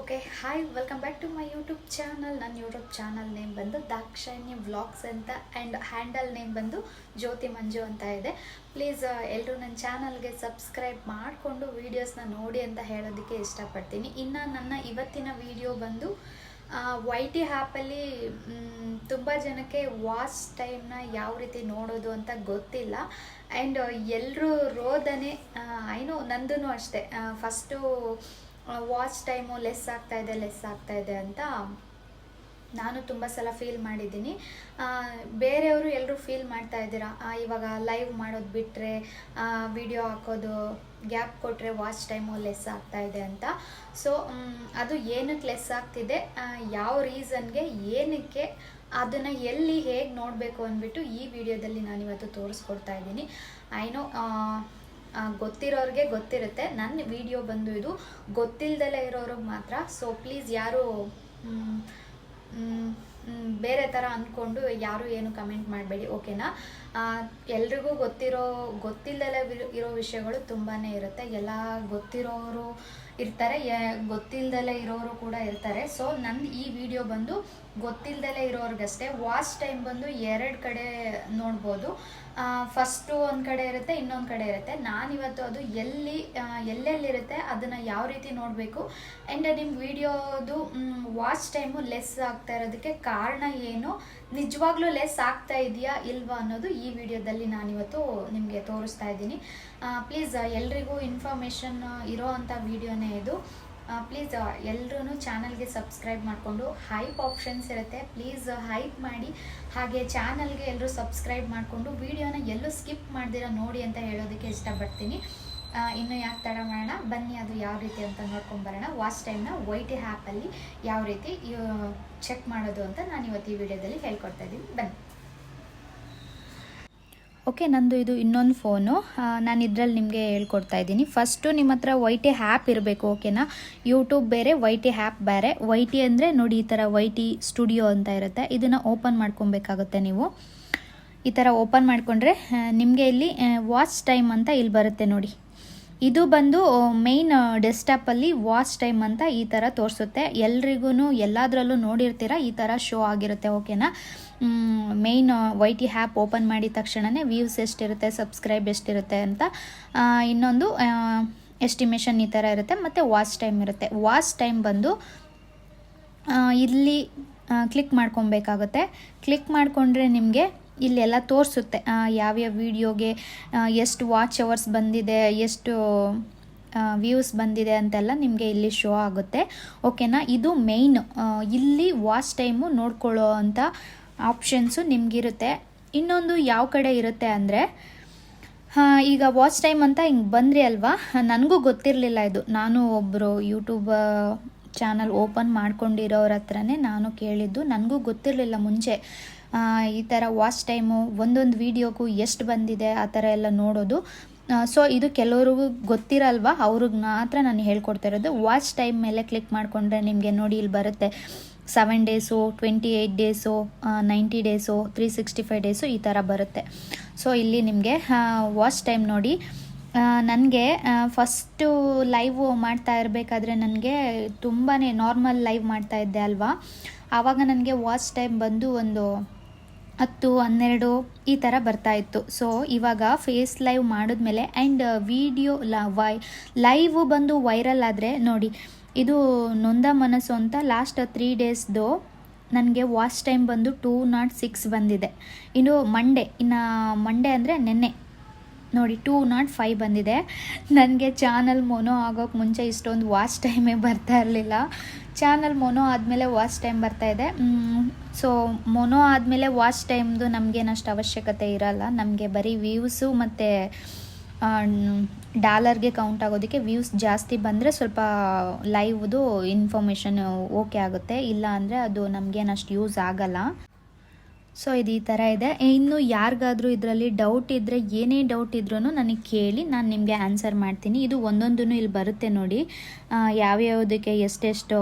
Okay hi welcome back to my YouTube channel ನನ್ನ YouTube channel name ಬಂದು Dakshayani vlogs ಅಂತ and handle name ಬಂದು ಜ್ಯೋತಿ ಮಂಜು ಅಂತ ಇದೆ. ಪ್ಲೀಸ್ ಎಲ್ಲರೂ ನನ್ನ ಚಾನಲ್ಗೆ ಸಬ್ಸ್ಕ್ರೈಬ್ ಮಾಡಿಕೊಂಡು ವೀಡಿಯೋಸ್ನ ನೋಡಿ ಅಂತ ಹೇಳೋದಕ್ಕೆ ಇಷ್ಟಪಡ್ತೀನಿ. ಇನ್ನು ನನ್ನ ಇವತ್ತಿನ ವಿಡಿಯೋ ಬಂದು ವೈ ಟಿ ಆ್ಯಪಲ್ಲಿ ತುಂಬ ಜನಕ್ಕೆ ವಾಚ್ ಟೈಮ್ನ ಯಾವ ರೀತಿ ನೋಡೋದು ಅಂತ ಗೊತ್ತಿಲ್ಲ. ಆ್ಯಂಡ್ ಎಲ್ಲರೂ ರೋದನೆ ಐನೋ ನಂದೂ ಅಷ್ಟೇ. ಫಸ್ಟು ವಾಚ್ ಟೈಮು ಲೆಸ್ ಆಗ್ತಾ ಇದೆ ಲೆಸ್ ಆಗ್ತಾ ಇದೆ ಅಂತ ನಾನು ತುಂಬ ಸಲ ಫೀಲ್ ಮಾಡಿದ್ದೀನಿ. ಬೇರೆಯವರು ಎಲ್ಲರೂ ಫೀಲ್ ಮಾಡ್ತಾ ಇದ್ದೀರಾ? ಇವಾಗ ಲೈವ್ ಮಾಡೋದು ಬಿಟ್ಟರೆ ವಿಡಿಯೋ ಹಾಕೋದು ಗ್ಯಾಪ್ ಕೊಟ್ಟರೆ ವಾಚ್ ಟೈಮು ಲೆಸ್ ಆಗ್ತಾ ಇದೆ ಅಂತ. ಸೊ ಅದು ಏನಕ್ಕೆ ಲೆಸ್ ಆಗ್ತಿದೆ? ಯಾವ ರೀಸನ್ಗೆ ಏನಕ್ಕೆ ಅದನ್ನು ಎಲ್ಲಿ ಹೇಗೆ ನೋಡಬೇಕು ಅಂದ್ಬಿಟ್ಟು ಈ ವಿಡಿಯೋದಲ್ಲಿ ನಾನಿವತ್ತು ತೋರಿಸ್ಕೊಡ್ತಾ ಇದ್ದೀನಿ. ಐನೋ ಗೊತ್ತಿರೋರಿಗೆ ಗೊತ್ತಿರುತ್ತೆ. ನನ್ನ ವಿಡಿಯೋ ಬಂದು ಇದು ಗೊತ್ತಿಲ್ಲದೆ ಇರೋರಿಗೆ ಮಾತ್ರ. ಸೊ ಪ್ಲೀಸ್ ಯಾರು ಬೇರೆ ಥರ ಅಂದ್ಕೊಂಡು ಯಾರು ಏನು ಕಮೆಂಟ್ ಮಾಡಬೇಡಿ ಓಕೆನಾ ಎಲ್ರಿಗೂ ಗೊತ್ತಿರೋ ಗೊತ್ತಿಲ್ಲದೆ ಇರೋ ವಿಷಯಗಳು ತುಂಬಾ ಇರುತ್ತೆ. ಎಲ್ಲ ಗೊತ್ತಿರೋರು ಇರ್ತಾರೆ ಗೊತ್ತಿಲ್ಲದೆ ಇರೋರು ಕೂಡ ಇರ್ತಾರೆ. ಸೊ ನನ್ನ ಈ ವಿಡಿಯೋ ಬಂದು ಗೊತ್ತಿಲ್ದಲೇ ಇರೋರಿಗಷ್ಟೇ ವಾಚ್ ಟೈಮ್ ಬಂದು ಎರಡು ಕಡೆ ನೋಡ್ಬೋದು. ಫಸ್ಟು ಒಂದು ಕಡೆ ಇರುತ್ತೆ, ಇನ್ನೊಂದು ಕಡೆ ಇರುತ್ತೆ. ನಾನಿವತ್ತು ಅದು ಎಲ್ಲಿ ಎಲ್ಲೆಲ್ಲಿರುತ್ತೆ ಅದನ್ನು ಯಾವ ರೀತಿ ನೋಡಬೇಕು. ಆ್ಯಂಡ್ ನಿಮ್ಮ ವಿಡಿಯೋದು ವಾಚ್ ಟೈಮು ಲೆಸ್ ಆಗ್ತಾ ಇರೋದಕ್ಕೆ ಕಾರಣ ಏನು? ನಿಜವಾಗ್ಲೂ ಲೆಸ್ ಆಗ್ತಾ ಇದೆಯಾ ಇಲ್ವಾ ಅನ್ನೋದು ಈ ವಿಡಿಯೋದಲ್ಲಿ ನಾನಿವತ್ತು ನಿಮಗೆ ತೋರಿಸ್ತಾ ಇದ್ದೀನಿ. ಪ್ಲೀಸ್ ಎಲ್ರಿಗೂ ಇನ್ಫಾರ್ಮೇಷನ್ ಇರೋ ಅಂಥ ವಿಡಿಯೋನೇ ಇದು. ಪ್ಲೀಸ್ ಎಲ್ಲರೂ ಚಾನಲ್ಗೆ ಸಬ್ಸ್ಕ್ರೈಬ್ ಮಾಡಿಕೊಂಡು ಹೈಪ್ ಆಪ್ಷನ್ಸ್ ಇರುತ್ತೆ. ಪ್ಲೀಸ್ ಹೈಪ್ ಮಾಡಿ. ಹಾಗೆ ಚಾನಲ್ಗೆ ಎಲ್ಲರೂ ಸಬ್ಸ್ಕ್ರೈಬ್ ಮಾಡಿಕೊಂಡು ವಿಡಿಯೋನ ಎಲ್ಲೂ ಸ್ಕಿಪ್ ಮಾಡ್ದಿರ ನೋಡಿ ಅಂತ ಹೇಳೋದಕ್ಕೆ ಇಷ್ಟಪಡ್ತೀನಿ. ಇನ್ನು ಯಾಕೆ ತಡ ಮಾಡೋಣ? ಬನ್ನಿ, ಅದು ಯಾವ ರೀತಿ ಅಂತ ನೋಡ್ಕೊಂಬರೋಣ ವಾಚ್ ಟೈಮ್ನ ವೈ ಟಿ ಆ್ಯಪಲ್ಲಿ ಯಾವ ರೀತಿ ಚೆಕ್ ಮಾಡೋದು ಅಂತ ನಾನು ಇವತ್ತು ಈ ವಿಡಿಯೋದಲ್ಲಿ ಹೇಳ್ಕೊಡ್ತಾ ಇದ್ದೀನಿ. ಬನ್ನಿ. ಓಕೆ ನಂದು ಇದು ಇನ್ನೊಂದು ಫೋನು ನಾನು ಇದರಲ್ಲಿ ನಿಮಗೆ ಹೇಳ್ಕೊಡ್ತಾ ಇದ್ದೀನಿ. ಫಸ್ಟು ನಿಮ್ಮ ಹತ್ರ ವೈ ಟಿ ಹ್ಯಾಪ್ ಇರಬೇಕು ಓಕೆನಾ ಯೂಟ್ಯೂಬ್ ಬೇರೆ ವೈ ಟಿ ಹ್ಯಾಪ್ ಬೇರೆ. ವೈ ಟಿ ಅಂದರೆ ನೋಡಿ, ಈ ಥರ ವೈ ಟಿ ಸ್ಟುಡಿಯೋ ಅಂತ ಇರುತ್ತೆ. ಇದನ್ನು ಓಪನ್ ಮಾಡ್ಕೊಬೇಕಾಗುತ್ತೆ ನೀವು. ಈ ಥರ ಓಪನ್ ಮಾಡಿಕೊಂಡ್ರೆ ನಿಮಗೆ ಇಲ್ಲಿ ವಾಚ್ ಟೈಮ್ ಅಂತ ಇಲ್ಲಿ ಬರುತ್ತೆ ನೋಡಿ. ಇದು ಬಂದು ಮೇಯ್ನ್ ಡೆಸ್ಕ್ಟಾಪಲ್ಲಿ ವಾಚ್ ಟೈಮ್ ಅಂತ ಈ ಥರ ತೋರಿಸುತ್ತೆ. ಎಲ್ರಿಗೂ ಎಲ್ಲದರಲ್ಲೂ ನೋಡಿರ್ತೀರ, ಈ ಥರ ಶೋ ಆಗಿರುತ್ತೆ ಓಕೆನಾ main Y T app open ಮಾಡಿದ ತಕ್ಷಣವೇ ವ್ಯೂಸ್ ಎಷ್ಟಿರುತ್ತೆ ಸಬ್ಸ್ಕ್ರೈಬ್ ಎಷ್ಟಿರುತ್ತೆ ಅಂತ ಇನ್ನೊಂದು ಎಸ್ಟಿಮೇಷನ್ ಈ ಥರ ಇರುತ್ತೆ. ಮತ್ತು ವಾಚ್ ಟೈಮ್ ಇರುತ್ತೆ. ವಾಚ್ ಟೈಮ್ ಬಂದು ಇಲ್ಲಿ ಕ್ಲಿಕ್ ಮಾಡ್ಕೊಬೇಕಾಗುತ್ತೆ. ಕ್ಲಿಕ್ ಮಾಡಿಕೊಂಡ್ರೆ ನಿಮಗೆ ಇಲ್ಲೆಲ್ಲ ತೋರಿಸುತ್ತೆ. ಯಾವ್ಯಾವ ವಿಡಿಯೋಗೆ ಎಷ್ಟು ವಾಚ್ ಅವರ್ಸ್ ಬಂದಿದೆ, ಎಷ್ಟು ವ್ಯೂಸ್ ಬಂದಿದೆ ಅಂತೆಲ್ಲ ನಿಮಗೆ ಇಲ್ಲಿ ಶೋ ಆಗುತ್ತೆ. ಓಕೆನಾ ಇದು ಮೇಯ್ನ್ ಇಲ್ಲಿ ವಾಚ್ ಟೈಮು ನೋಡ್ಕೊಳ್ಳೋ ಅಂಥ ಆಪ್ಷನ್ಸು ನಿಮಗಿರುತ್ತೆ. ಇನ್ನೊಂದು ಯಾವ ಕಡೆ ಇರುತ್ತೆ ಅಂದರೆ ಈಗ ವಾಚ್ ಟೈಮ್ ಅಂತ ಹಿಂಗೆ ಬಂದ್ರಿ ಅಲ್ವಾ? ನನಗೂ ಗೊತ್ತಿರಲಿಲ್ಲ ಇದು. ನಾನು ಒಬ್ಬರು ಯೂಟ್ಯೂಬ್ ಚಾನಲ್ ಓಪನ್ ಮಾಡ್ಕೊಂಡಿರೋರ ಹತ್ರನೇ ನಾನು ಕೇಳಿದ್ದು. ನನಗೂ ಗೊತ್ತಿರಲಿಲ್ಲ ಮುಂಚೆ. ಈ ಥರ ವಾಚ್ ಟೈಮು ಒಂದೊಂದು ವೀಡಿಯೋಗೂ ಎಷ್ಟು ಬಂದಿದೆ, ಆ ಥರ ಎಲ್ಲ ನೋಡೋದು. ಸೊ ಇದು ಕೆಲವ್ರಿಗೂ ಗೊತ್ತಿರಲ್ವಾ? ಅವ್ರಿಗೆ ಮಾತ್ರ ನಾನು ಹೇಳ್ಕೊಡ್ತಾ ಇರೋದು. ವಾಚ್ ಟೈಮ್ ಮೇಲೆ ಕ್ಲಿಕ್ ಮಾಡಿಕೊಂಡ್ರೆ ನಿಮಗೆ ನೋಡಿ ಇಲ್ಲಿ ಬರುತ್ತೆ. Seven days twenty eight days ninety days three sixty five days ಈ ಥರ ಬರುತ್ತೆ. ಸೊ ಇಲ್ಲಿ ನಿಮಗೆ ವಾಚ್ ಟೈಮ್ ನೋಡಿ. ನನಗೆ ಫಸ್ಟು ಲೈವ್ ಮಾಡ್ತಾ ಇರಬೇಕಾದ್ರೆ ನನಗೆ ತುಂಬಾ ನಾರ್ಮಲ್ ಲೈವ್ ಮಾಡ್ತಾ ಇದ್ದೆ ಅಲ್ವಾ? ಆವಾಗ ನನಗೆ ವಾಚ್ ಟೈಮ್ ಬಂದು ಒಂದು ಹತ್ತು, ಹನ್ನೆರಡು ಈ ಥರ ಬರ್ತಾ ಇತ್ತು. ಸೊ ಇವಾಗ ಫೇಸ್ ಲೈವ್ ಮಾಡಿದ್ಮೇಲೆ ಆ್ಯಂಡ್ ವಿಡಿಯೋ ಲ ವೈ ಲೈವ್ ಬಂದು ವೈರಲ್ ಆದರೆ ನೋಡಿ ಇದು ನೊಂದ ಮನಸ್ಸು ಅಂತ ಲಾಸ್ಟ್ ತ್ರೀ ಡೇಸ್ದು ನನಗೆ ವಾಚ್ ಟೈಮ್ ಬಂದು ಟೂ ನಾಟ್ ಸಿಕ್ಸ್ ಬಂದಿದೆ. ಇನ್ನು ಮಂಡೇ ಇನ್ನು ಮಂಡೇ ಅಂದರೆ ನೆನ್ನೆ. ನೋಡಿ ಟೂ ನಾಟ್ ಫೈವ್ ಬಂದಿದೆ. ನನಗೆ ಚಾನಲ್ ಮೊನೋ ಆಗೋಕ್ಕೆ ಮುಂಚೆ ಇಷ್ಟೊಂದು ವಾಚ್ ಟೈಮೇ ಬರ್ತಾ ಇರಲಿಲ್ಲ. ಚಾನಲ್ ಮೊನೋ ಆದಮೇಲೆ ವಾಚ್ ಟೈಮ್ ಬರ್ತಾ ಇದೆ. ಸೊ ಮೊನೋ ಆದಮೇಲೆ ವಾಚ್ ಟೈಮ್ದು ನಮಗೇನಷ್ಟು ಅವಶ್ಯಕತೆ ಇರಲ್ಲ. ನಮಗೆ ಬರೀ ವ್ಯೂಸು ಮತ್ತು ಡಾಲರ್ಗೆ ಕೌಂಟ್ ಆಗೋದಕ್ಕೆ ವ್ಯೂಸ್ ಜಾಸ್ತಿ ಬಂದರೆ ಸ್ವಲ್ಪ ಲೈವ್ದು ಇನ್ಫಾರ್ಮೇಷನ್ ಓಕೆ ಆಗುತ್ತೆ. ಇಲ್ಲ ಅಂದರೆ ಅದು ನಮಗೇನಷ್ಟು ಯೂಸ್ ಆಗಲ್ಲ. ಸೊ ಇದು ಈ ಥರ ಇದೆ. ಇನ್ನು ಯಾರಿಗಾದರೂ ಇದರಲ್ಲಿ ಡೌಟ್ ಇದ್ದರೆ ಏನೇ ಡೌಟ್ ಇದ್ರೂ ನನಗೆ ಕೇಳಿ ನಾನು ನಿಮಗೆ ಆನ್ಸರ್ ಮಾಡ್ತೀನಿ. ಇದು ಒಂದೊಂದೂ ಇಲ್ಲಿ ಬರುತ್ತೆ ನೋಡಿ. ಯಾವ್ಯಾವುದಕ್ಕೆ ಎಷ್ಟೆಷ್ಟು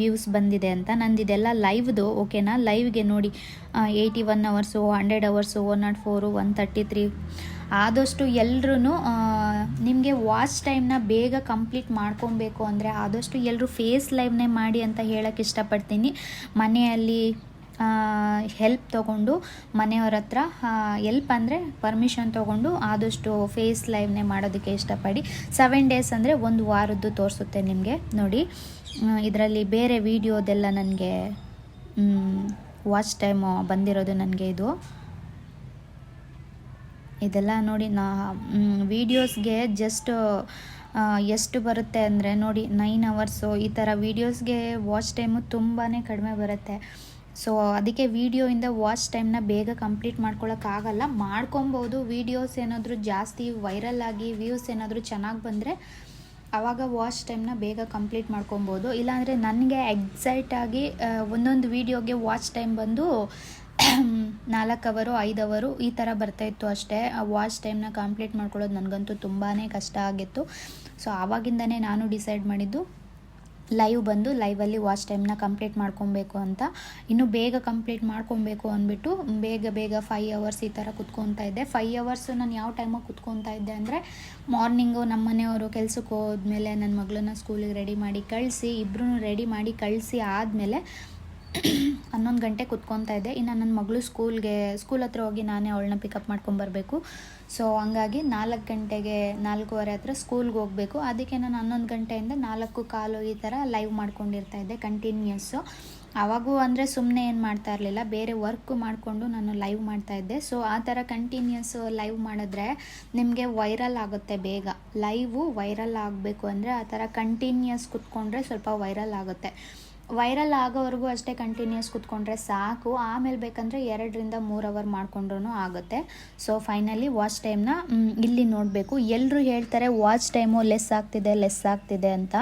ವ್ಯೂಸ್ ಬಂದಿದೆ ಅಂತ. ನಂದು ಇದೆಲ್ಲ ಲೈವ್ದು ಓಕೆನಾ ಲೈವ್ಗೆ ನೋಡಿ. Eighty one hours hundred hours one nought four one thirty three ಆದಷ್ಟು ಎಲ್ಲರೂ ನಿಮಗೆ ವಾಚ್ ಟೈಮ್ನ ಬೇಗ ಕಂಪ್ಲೀಟ್ ಮಾಡ್ಕೊಬೇಕು ಅಂದರೆ ಆದಷ್ಟು ಎಲ್ಲರೂ ಫೇಸ್ ಲೈವ್ನೇ ಮಾಡಿ ಅಂತ ಹೇಳೋಕ್ಕೆ ಇಷ್ಟಪಡ್ತೀನಿ. ಮನೆಯಲ್ಲಿ ಹೆಲ್ಪ್ ತಗೊಂಡು, ಮನೆಯವ್ರ ಹತ್ರ ಎಲ್ಪ್ ಅಂದರೆ ಪರ್ಮಿಷನ್ ತೊಗೊಂಡು ಆದಷ್ಟು ಫೇಸ್ ಲೈವ್ನೇ ಮಾಡೋದಕ್ಕೆ ಇಷ್ಟಪಡಿ. ಸೆವೆನ್ ಡೇಸ್ ಅಂದರೆ ಒಂದು ವಾರದ್ದು ತೋರಿಸುತ್ತೆ ನಿಮಗೆ, ನೋಡಿ. ಇದರಲ್ಲಿ ಬೇರೆ ವೀಡಿಯೋದೆಲ್ಲ ನನಗೆ ವಾಚ್ ಟೈಮು ಬಂದಿರೋದು ನನಗೆ ಇದು. ಇದೆಲ್ಲ ನೋಡಿ ನಾ ವೀಡಿಯೋಸ್ಗೆ ಜಸ್ಟ್ ಎಷ್ಟು ಬರುತ್ತೆ ಅಂದರೆ ನೋಡಿ ನೈನ್ ಅವರ್ಸು ಈ ಥರ ವೀಡಿಯೋಸ್ಗೆ ವಾಚ್ ಟೈಮು ತುಂಬಾ ಕಡಿಮೆ ಬರುತ್ತೆ. ಸೊ ಅದಕ್ಕೆ ವೀಡಿಯೋಯಿಂದ ವಾಚ್ ಟೈಮ್ನ ಬೇಗ ಕಂಪ್ಲೀಟ್ ಮಾಡ್ಕೊಳ್ಳೋಕ್ಕಾಗಲ್ಲ ಮಾಡ್ಕೊಬೋದು ವೀಡಿಯೋಸ್ ಏನಾದರೂ ಜಾಸ್ತಿ ವೈರಲ್ ಆಗಿ ವ್ಯೂಸ್ ಏನಾದರೂ ಚೆನ್ನಾಗಿ ಬಂದರೆ ಆವಾಗ ವಾಚ್ ಟೈಮ್ನ ಬೇಗ ಕಂಪ್ಲೀಟ್ ಮಾಡ್ಕೊಬೋದು. ಇಲ್ಲಾಂದರೆ ನನಗೆ ಎಕ್ಸೈಟಾಗಿ ಒಂದೊಂದು ವೀಡಿಯೋಗೆ ವಾಚ್ ಟೈಮ್ ಬಂದು ನಾಲ್ಕು ಅವರು ಐದು ಅವರು ಈ ಥರ ಬರ್ತಾಯಿತ್ತು ಅಷ್ಟೇ. ಆ ವಾಚ್ ಟೈಮ್ನ ಕಂಪ್ಲೀಟ್ ಮಾಡ್ಕೊಳ್ಳೋದು ನನಗಂತೂ ತುಂಬಾ ಕಷ್ಟ ಆಗಿತ್ತು. ಸೊ ಆವಾಗಿಂದನೇ ನಾನು ಡಿಸೈಡ್ ಮಾಡಿದ್ದು ಲೈವ್ ಬಂದು ಲೈವಲ್ಲಿ ವಾಚ್ ಟೈಮ್ನ ಕಂಪ್ಲೀಟ್ ಮಾಡ್ಕೊಬೇಕು ಅಂತ. ಇನ್ನು ಬೇಗ ಕಂಪ್ಲೀಟ್ ಮಾಡ್ಕೊಬೇಕು ಅಂದ್ಬಿಟ್ಟು ಬೇಗ ಬೇಗ ಫೈ ಅವರ್ಸ್ ಈ ಥರ ಕುತ್ಕೊತಾ ಇದ್ದೆ. ಫೈ ಅವರ್ಸ್ ನಾನು ಯಾವ ಟೈಮಾಗ ಕುತ್ಕೊತಾ ಇದ್ದೆ ಅಂದರೆ ಮಾರ್ನಿಂಗು ನಮ್ಮ ಮನೆಯವರು ಕೆಲ್ಸಕ್ಕೆ ಹೋದ್ಮೇಲೆ ನನ್ನ ಮಗಳನ್ನ ಸ್ಕೂಲಿಗೆ ರೆಡಿ ಮಾಡಿ ಕಳಿಸಿ ಇಬ್ಬರೂ ರೆಡಿ ಮಾಡಿ ಕಳಿಸಿ ಆದಮೇಲೆ ಹನ್ನೊಂದು ಗಂಟೆ ಕುತ್ಕೊತಾ ಇದ್ದೆ. ಇನ್ನು ನನ್ನ ಮಗಳು ಸ್ಕೂಲ್ಗೆ, ಸ್ಕೂಲ್ ಹತ್ರ ಹೋಗಿ ನಾನೇ ಅವಳನ್ನ ಪಿಕಪ್ ಮಾಡ್ಕೊಂಬರ್ಬೇಕು ಸೊ ಹಂಗಾಗಿ ನಾಲ್ಕು ಗಂಟೆಗೆ, ನಾಲ್ಕೂವರೆ ಹತ್ರ ಸ್ಕೂಲ್ಗೆ ಹೋಗಬೇಕು. ಅದಕ್ಕೆ ನಾನು ಹನ್ನೊಂದು ಗಂಟೆಯಿಂದ ನಾಲ್ಕು ಕಾಲು ಈ ಥರ ಲೈವ್ ಮಾಡ್ಕೊಂಡಿರ್ತಾ ಇದ್ದೆ ಕಂಟಿನ್ಯೂಸ್ಸು ಆವಾಗೂ ಅಂದರೆ ಸುಮ್ಮನೆ ಏನು ಮಾಡ್ತಾ ಇರಲಿಲ್ಲ. ಬೇರೆ ವರ್ಕ್ ಮಾಡಿಕೊಂಡು ನಾನು ಲೈವ್ ಮಾಡ್ತಾ ಇದ್ದೆ. ಸೊ ಆ ಥರ ಕಂಟಿನ್ಯೂಸ್ ಲೈವ್ ಮಾಡಿದ್ರೆ ನಿಮಗೆ ವೈರಲ್ ಆಗುತ್ತೆ ಬೇಗ. ಲೈವು ವೈರಲ್ ಆಗಬೇಕು ಅಂದರೆ ಆ ಥರ ಕಂಟಿನ್ಯೂಸ್ ಕುತ್ಕೊಂಡ್ರೆ ಸ್ವಲ್ಪ ವೈರಲ್ ಆಗುತ್ತೆ. ವೈರಲ್ ಆಗೋವರೆಗೂ ಅಷ್ಟೇ ಕಂಟಿನ್ಯೂಸ್ ಕುತ್ಕೊಂಡ್ರೆ ಸಾಕು. ಆಮೇಲೆ ಬೇಕಂದರೆ ಎರಡರಿಂದ ಮೂರು ಅವರ್ ಮಾಡಿಕೊಂಡ್ರೂ ಆಗುತ್ತೆ. ಸೊ ಫೈನಲಿ ವಾಚ್ ಟೈಮ್ನ ಇಲ್ಲಿ ನೋಡಬೇಕು. ಎಲ್ಲರೂ ಹೇಳ್ತಾರೆ ವಾಚ್ ಟೈಮು ಲೆಸ್ ಆಗ್ತಿದೆ ಲೆಸ್ ಆಗ್ತಿದೆ ಅಂತ.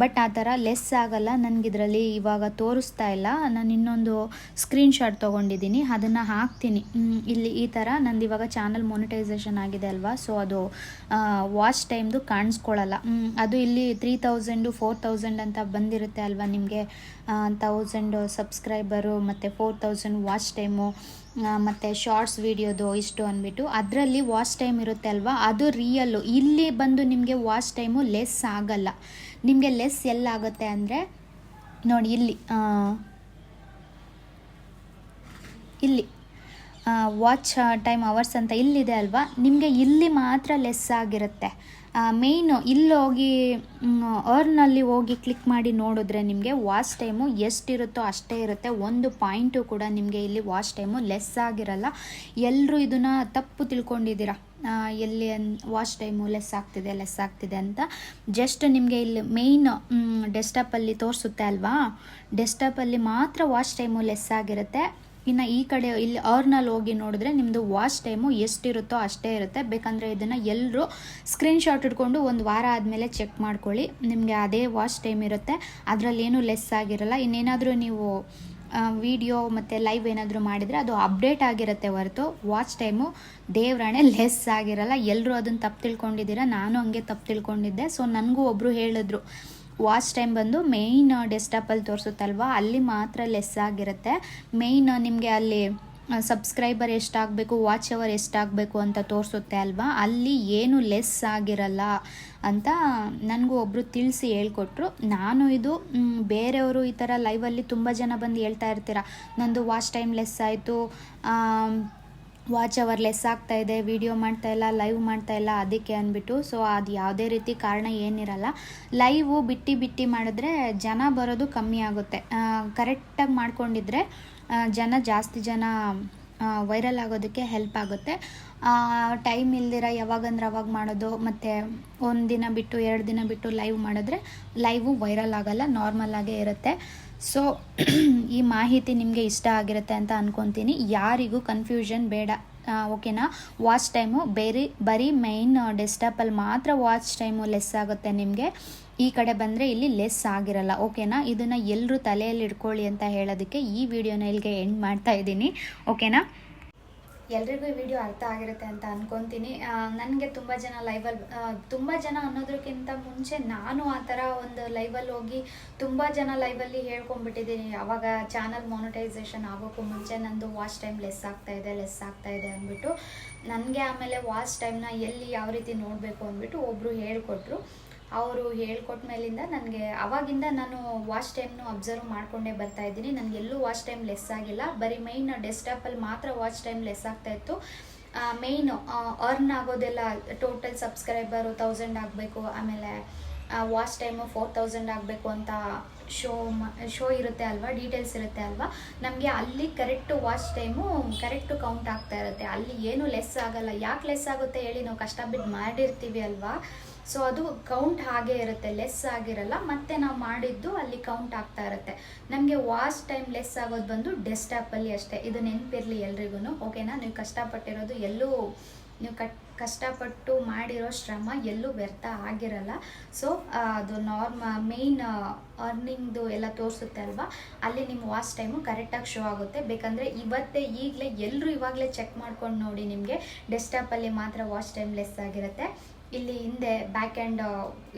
ಬಟ್ ಆ ಥರ ಲೆಸ್ ಆಗಲ್ಲ. ಇದರಲ್ಲಿ ಇವಾಗ ತೋರಿಸ್ತಾ ಇಲ್ಲ. ನಾನು ಇನ್ನೊಂದು ಸ್ಕ್ರೀನ್ಶಾಟ್ ತೊಗೊಂಡಿದ್ದೀನಿ. ಅದನ್ನು ಹಾಕ್ತೀನಿ. ಇಲ್ಲಿ ಈ ಥರ ನಂದು ಇವಾಗ ಚಾನಲ್ ಮೊನಿಟೈಸೇಷನ್ ಆಗಿದೆ ಅಲ್ವಾ? ಸೊ ಅದು ವಾಚ್ ಟೈಮ್ದು ಕಾಣಿಸ್ಕೊಳ್ಳಲ್ಲ ಅದು ಇಲ್ಲಿ ತ್ರೀ ತೌಸಂಡು ಫೋರ್ ತೌಸಂಡ್ ಅಂತ ಬಂದಿರುತ್ತೆ ಅಲ್ವಾ ನಿಮಗೆ? ತೌಸಂಡು ಸಬ್ಸ್ಕ್ರೈಬರು ಮತ್ತು ಫೋರ್ ತೌಸಂಡ್ ವಾಚ್ ಟೈಮು ಮತ್ತು ಶಾರ್ಟ್ಸ್ ವೀಡಿಯೋದು ಇಷ್ಟು ಅಂದ್ಬಿಟ್ಟು. ಅದರಲ್ಲಿ ವಾಚ್ ಟೈಮ್ ಇರುತ್ತೆ ಅಲ್ವಾ? ಅದು ರಿಯಲ್ಲು ಇಲ್ಲಿ ಬಂದು ನಿಮಗೆ ವಾಚ್ ಟೈಮು ಲೆಸ್ ಆಗಲ್ಲ. ನಿಮಗೆ ಲೆಸ್ ಎಲ್ಲಾಗುತ್ತೆ ಅಂದರೆ, ನೋಡಿ ಇಲ್ಲಿ ಇಲ್ಲಿ ವಾಚ್ ಟೈಮ್ ಅವರ್ಸ್ ಅಂತ ಇಲ್ಲಿದೆ ಅಲ್ವಾ? ನಿಮಗೆ ಇಲ್ಲಿ ಮಾತ್ರ ಲೆಸ್ ಆಗಿರುತ್ತೆ. ಮೇಯ್ನು ಇಲ್ಲಿ ಹೋಗಿ ಅರ್ನಲ್ಲಿ ಹೋಗಿ ಕ್ಲಿಕ್ ಮಾಡಿ ನೋಡಿದ್ರೆ ನಿಮಗೆ ವಾಚ್ ಟೈಮು ಎಷ್ಟಿರುತ್ತೋ ಅಷ್ಟೇ ಇರುತ್ತೆ. ಒಂದು ಪಾಯಿಂಟು ಕೂಡ ನಿಮಗೆ ಇಲ್ಲಿ ವಾಚ್ ಟೈಮು ಲೆಸ್ ಆಗಿರಲ್ಲ. ಎಲ್ಲರೂ ಇದನ್ನು ತಪ್ಪು ತಿಳ್ಕೊಂಡಿದ್ದೀರಾ? ಎಲ್ಲಿ ವಾಚ್ ಟೈಮು ಲೆಸ್ ಆಗ್ತಿದೆ ಲೆಸ್ ಆಗ್ತಿದೆ ಅಂತ. ಜಸ್ಟ್ ನಿಮಗೆ ಇಲ್ಲಿ ಮೇಯ್ನ್ ಡೆಸ್ಟಾಪಲ್ಲಿ ತೋರಿಸುತ್ತೆ ಅಲ್ವಾ? ಡೆಸ್ಟಾಪಲ್ಲಿ ಮಾತ್ರ ವಾಚ್ ಟೈಮು ಲೆಸ್ ಆಗಿರುತ್ತೆ. ಇನ್ನು ಈ ಕಡೆ ಇಲ್ಲಿ ಅರ್ನಲ್ಲಿ ಹೋಗಿ ನೋಡಿದ್ರೆ ನಿಮ್ಮದು ವಾಚ್ ಟೈಮು ಎಷ್ಟಿರುತ್ತೋ ಅಷ್ಟೇ ಇರುತ್ತೆ. ಬೇಕಂದರೆ ಇದನ್ನು ಎಲ್ಲರೂ ಸ್ಕ್ರೀನ್ಶಾಟ್ ಇಟ್ಕೊಂಡು ಒಂದು ವಾರ ಆದಮೇಲೆ ಚೆಕ್ ಮಾಡ್ಕೊಳ್ಳಿ. ನಿಮಗೆ ಅದೇ ವಾಚ್ ಟೈಮ್ ಇರುತ್ತೆ. ಅದರಲ್ಲಿ ಏನೂ ಲೆಸ್ ಆಗಿರಲ್ಲ. ಇನ್ನೇನಾದರೂ ನೀವು ವಿಡಿಯೋ ಮತ್ತು ಲೈವ್ ಏನಾದರೂ ಮಾಡಿದರೆ ಅದು ಅಪ್ಡೇಟ್ ಆಗಿರುತ್ತೆ ಹೊರತು. ವಾಚ್ ಟೈಮು ದೇವ್ರಾಣೆ ಲೆಸ್ ಆಗಿರಲ್ಲ. ಎಲ್ಲರೂ ಅದನ್ನು ತಪ್ಪು ತಿಳ್ಕೊಂಡಿದ್ದೀರಾ? ನಾನು ಹಂಗೆ ತಪ್ಪು ತಿಳ್ಕೊಂಡಿದ್ದೆ. ಸೊ, ನನಗೂ ಒಬ್ಬರು ಹೇಳಿದ್ರು. ವಾಚ್ ಟೈಮ್ ಬಂದು ಮೇಯ್ನ್ ಡೆಸ್ಟಾಪಲ್ಲಿ ತೋರಿಸುತ್ತಲ್ವ? ಅಲ್ಲಿ ಮಾತ್ರ ಲೆಸ್ ಆಗಿರುತ್ತೆ. ಮೇಯ್ನ್ ನಿಮಗೆ ಅಲ್ಲಿ ಸಬ್ಸ್ಕ್ರೈಬರ್ ಎಷ್ಟಾಗಬೇಕು ವಾಚ್ ಅವರ್ ಎಷ್ಟಾಗಬೇಕು ಅಂತ ತೋರಿಸುತ್ತೆ ಅಲ್ವಾ? ಅಲ್ಲಿ ಏನು ಲೆಸ್ ಆಗಿರಲ್ಲ ಅಂತ ನನಗೂ ಒಬ್ಬರು ತಿಳಿಸಿ ಹೇಳ್ಕೊಟ್ರು. ನಾನು ಇದು ಬೇರೆಯವರು ಈ ಥರ ಲೈವಲ್ಲಿ ತುಂಬ ಜನ ಬಂದು ಹೇಳ್ತಾ ಇರ್ತೀರ? ನಂದು ವಾಚ್ ಟೈಮ್ ಲೆಸ್ ಆಯಿತು ವಾಚ್ ಅವರ್ ಲೆಸ್ ಆಗ್ತಾ ಇದೆ ವಿಡಿಯೋ ಮಾಡ್ತಾ ಇಲ್ಲ ಲೈವ್ ಮಾಡ್ತಾ ಇಲ್ಲ, ಅದಕ್ಕೆ ಅಂದ್ಬಿಟ್ಟು. ಸೊ ಅದು ಯಾವುದೇ ರೀತಿ ಕಾರಣ ಏನಿರಲ್ಲ. ಲೈವು ಬಿಟ್ಟು ಬಿಟ್ಟು ಮಾಡಿದ್ರೆ ಜನ ಬರೋದು ಕಮ್ಮಿ ಆಗುತ್ತೆ. ಕರೆಕ್ಟಾಗಿ ಮಾಡ್ಕೊಂಡಿದ್ರೆ ಜನ ಜಾಸ್ತಿ ಜನ ವೈರಲ್ ಆಗೋದಕ್ಕೆ ಹೆಲ್ಪ್ ಆಗುತ್ತೆ. ಟೈಮ್ ಇಲ್ದಿರ ಯಾವಾಗಂದ್ರೆ ಅವಾಗ ಮಾಡೋದು, ಮತ್ತು ಒಂದು ದಿನ ಬಿಟ್ಟು ಎರಡು ದಿನ ಬಿಟ್ಟು ಲೈವ್ ಮಾಡಿದ್ರೆ ಲೈವು ವೈರಲ್ ಆಗಲ್ಲ ನಾರ್ಮಲ್ ಆಗೇ ಇರುತ್ತೆ. ಸೊ ಈ ಮಾಹಿತಿ ನಿಮಗೆ ಇಷ್ಟ ಆಗಿರುತ್ತೆ ಅಂತ ಅಂದ್ಕೊತೀನಿ ಯಾರಿಗೂ ಕನ್ಫ್ಯೂಷನ್ ಬೇಡ. ಓಕೆನಾ ವಾಚ್ ಟೈಮು ಬೇರೆ, ಬರೀ ಮೈನ್ ಡೆಸ್ಟಾಪಲ್ಲಿ ಮಾತ್ರ ವಾಚ್ ಟೈಮು ಲೆಸ್ ಆಗುತ್ತೆ ನಿಮಗೆ. ಈ ಕಡೆ ಬಂದರೆ ಇಲ್ಲಿ ಲೆಸ್ ಆಗಿರಲ್ಲ ಓಕೆನಾ ಇದನ್ನು ಎಲ್ಲರೂ ತಲೆಯಲ್ಲಿ ಇಟ್ಕೊಳ್ಳಿ ಅಂತ ಹೇಳೋದಕ್ಕೆ ಈ ವಿಡಿಯೋನ ಇಲ್ಲಿಗೆ ಎಂಡ್ ಮಾಡ್ತಾ ಇದ್ದೀನಿ ಓಕೆನಾ ಎಲ್ರಿಗೂ ಈ ವಿಡಿಯೋ ಅರ್ಥ ಆಗಿರುತ್ತೆ ಅಂತ ಅನ್ಕೊಂತೀನಿ. ನನಗೆ ತುಂಬ ಜನ ಲೈವಲ್ಲಿ ತುಂಬ ಜನ ಅನ್ನೋದಕ್ಕಿಂತ ಮುಂಚೆ ನಾನು ಆ ಥರ ಒಂದು ಲೈವಲ್ಲಿ ಹೋಗಿ ತುಂಬ ಜನ ಲೈವಲ್ಲಿ ಹೇಳ್ಕೊಂಬಿಟ್ಟಿದ್ದೀನಿ ಅವಾಗ ಚಾನಲ್ ಮಾನಿಟೈಸೇಷನ್ ಆಗೋಕ್ಕೂ ಮುಂಚೆ ನಂದು ವಾಚ್ ಟೈಮ್ ಲೆಸ್ ಆಗ್ತಾ ಇದೆ ಲೆಸ್ ಆಗ್ತಾ ಇದೆ ಅಂದ್ಬಿಟ್ಟು, ನನಗೆ ಆಮೇಲೆ ವಾಚ್ ಟೈಮ್ನ ಎಲ್ಲಿ ಯಾವ ರೀತಿ ನೋಡಬೇಕು ಅಂದ್ಬಿಟ್ಟು ಒಬ್ಬರು ಹೇಳ್ಕೊಟ್ರು. ಅವರು ಹೇಳ್ಕೊಟ್ಟ ಮೇಲಿಂದ ನನಗೆ ಅವಾಗಿಂದ ನಾನು ವಾಚ್ ಟೈಮ್ನು ಅಬ್ಸರ್ವ್ ಮಾಡಿಕೊಂಡೇ ಬರ್ತಾ ಇದ್ದೀನಿ. ನನಗೆಲ್ಲೂ ವಾಚ್ ಟೈಮ್ ಲೆಸ್ ಆಗಿಲ್ಲ. ಬರೀ ಮೈನ್ ಡೆಸ್ಕ್ಟಾಪಲ್ಲಿ ಮಾತ್ರ ವಾಚ್ ಟೈಮ್ ಲೆಸ್ ಆಗ್ತಾ ಇತ್ತು. ಮೇಯ್ನು ಅರ್ನ್ ಆಗೋದೆಲ್ಲ ಟೋಟಲ್ ಸಬ್ಸ್ಕ್ರೈಬರು ತೌಸಂಡ್ ಆಗಬೇಕು, ಆಮೇಲೆ ವಾಚ್ ಟೈಮು ಫೋರ್ ತೌಸಂಡ್ ಆಗಬೇಕು ಅಂತ ಶೋ ಶೋ ಇರುತ್ತೆ ಅಲ್ವಾ? ಡೀಟೇಲ್ಸ್ ಇರುತ್ತೆ ಅಲ್ವಾ? ನಮಗೆ ಅಲ್ಲಿ correct watch time correct count ಆಗ್ತಾ ಇರುತ್ತೆ. ಅಲ್ಲಿ ಏನು ಲೆಸ್ ಆಗಲ್ಲ. ಯಾಕೆ ಲೆಸ್ ಆಗುತ್ತೆ ಹೇಳಿ ನಾವು ಕಷ್ಟ ಬಿಟ್ಟು ಮಾಡಿರ್ತೀವಿ ಅಲ್ವಾ? ಸೊ ಅದು ಕೌಂಟ್ ಹಾಗೆ ಇರುತ್ತೆ. ಲೆಸ್ ಆಗಿರಲ್ಲ. ಮತ್ತೆ ನಾವು ಮಾಡಿದ್ದು ಅಲ್ಲಿ ಕೌಂಟ್ ಆಗ್ತಾ ಇರುತ್ತೆ. ನಮಗೆ ವಾಚ್ ಟೈಮ್ ಲೆಸ್ ಆಗೋದು ಬಂದು ಡೆಸ್ಕ್ಟಾಪಲ್ಲಿ ಅಷ್ಟೇ. ಇದು ನೆನಪಿರಲಿ ಎಲ್ರಿಗೂ ಓಕೆನಾ ನೀವು ಕಷ್ಟಪಟ್ಟಿರೋದು ಎಲ್ಲೂ ನೀವು ಕಟ್ ಕಷ್ಟಪಟ್ಟು ಮಾಡಿರೋ ಶ್ರಮ ಎಲ್ಲೂ ವ್ಯರ್ಥ ಆಗಿರಲ್ಲ. ಸೊ ಅದು ನಾರ್ಮ ಮೇಯ್ನ್ ಅರ್ನಿಂಗ್ದು ಎಲ್ಲ ತೋರಿಸುತ್ತೆ ಅಲ್ವಾ? ಅಲ್ಲಿ ನಿಮ್ಮ ವಾಚ್ ಟೈಮು ಕರೆಕ್ಟಾಗಿ ಶೋ ಆಗುತ್ತೆ. ಬೇಕಂದರೆ ಇವತ್ತೇ ಈಗಲೇ ಎಲ್ಲರೂ ಇವಾಗಲೇ ಚೆಕ್ ಮಾಡ್ಕೊಂಡು ನೋಡಿ ನಿಮಗೆ ಡೆಸ್ಕ್ಟಾಪಲ್ಲಿ ಮಾತ್ರ ವಾಚ್ ಟೈಮ್ ಲೆಸ್ ಆಗಿರುತ್ತೆ. ಇಲ್ಲಿ ಹಿಂದೆ ಬ್ಯಾಕ್ ಆ್ಯಂಡ್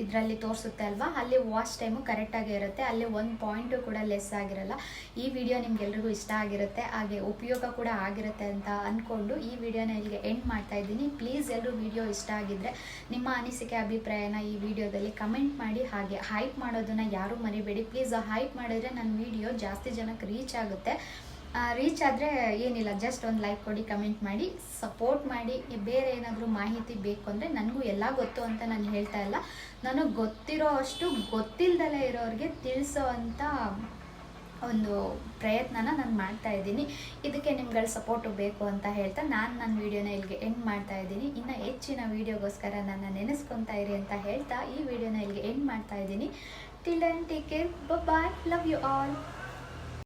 ಇದರಲ್ಲಿ ತೋರಿಸುತ್ತೆ ಅಲ್ವಾ? ಅಲ್ಲಿ ವಾಚ್ ಟೈಮು ಕರೆಕ್ಟಾಗಿ ಇರುತ್ತೆ. ಅಲ್ಲಿ ಒಂದು ಪಾಯಿಂಟು ಕೂಡ ಲೆಸ್ ಆಗಿರಲ್ಲ. ಈ ವಿಡಿಯೋ ನಿಮ್ಗೆಲ್ರಿಗೂ ಇಷ್ಟ ಆಗಿರುತ್ತೆ, ಹಾಗೆ ಉಪಯೋಗ ಕೂಡ ಆಗಿರುತ್ತೆ ಅಂತ ಅಂದ್ಕೊಂಡು ಈ ವಿಡಿಯೋನ ಇಲ್ಲಿಗೆ ಎಂಡ್ ಮಾಡ್ತಾ ಇದ್ದೀನಿ. ಪ್ಲೀಸ್ ಎಲ್ಲರೂ ವಿಡಿಯೋ ಇಷ್ಟ ಆಗಿದ್ದರೆ ನಿಮ್ಮ ಅನಿಸಿಕೆ, ಅಭಿಪ್ರಾಯನ ಈ ವಿಡಿಯೋದಲ್ಲಿ ಕಮೆಂಟ್ ಮಾಡಿ. ಹಾಗೆ ಹೈಪ್ ಮಾಡೋದನ್ನು ಯಾರೂ ಮರಿಬೇಡಿ. ಪ್ಲೀಸ್ ಹೈಪ್ ಮಾಡಿದ್ರೆ ನನ್ನ ವಿಡಿಯೋ ಜಾಸ್ತಿ ಜನಕ್ಕೆ ರೀಚ್ ಆಗುತ್ತೆ. ರೀಚ್ ಆದರೆ ಏನಿಲ್ಲ ಜಸ್ಟ್ ಒಂದು ಲೈಕ್ ಕೊಡಿ ಕಮೆಂಟ್ ಮಾಡಿ ಸಪೋರ್ಟ್ ಮಾಡಿ ಬೇರೆ ಏನಾದರೂ ಮಾಹಿತಿ ಬೇಕು ಅಂದರೆ ನನಗೂ ಎಲ್ಲ ಗೊತ್ತು ಅಂತ ನಾನು ಹೇಳ್ತಾ ಇಲ್ಲ. ನನಗೆ ಗೊತ್ತಿರೋ ಅಷ್ಟು ಗೊತ್ತಿಲ್ದಲೇ ಇರೋರಿಗೆ ತಿಳಿಸೋ ಅಂತ ಒಂದು ಪ್ರಯತ್ನನ ನಾನು ಮಾಡ್ತಾ ಇದ್ದೀನಿ. ಇದಕ್ಕೆ ನಿಮ್ಗಳ ಸಪೋರ್ಟು ಬೇಕು ಅಂತ ಹೇಳ್ತಾ ನಾನು ನನ್ನ ವೀಡಿಯೋನ ಇಲ್ಲಿಗೆ ಎಂಡ್ ಮಾಡ್ತಾ ಇದ್ದೀನಿ. ಇನ್ನು ಹೆಚ್ಚಿನ ವೀಡಿಯೋಗೋಸ್ಕರ ನನ್ನ ನೆನೆಸ್ಕೊತಾ ಇರಿ ಅಂತ ಹೇಳ್ತಾ ಈ ವಿಡಿಯೋನ ಇಲ್ಲಿಗೆ ಎಂಡ್ ಮಾಡ್ತಾ ಇದ್ದೀನಿ. Till and take care bye love you all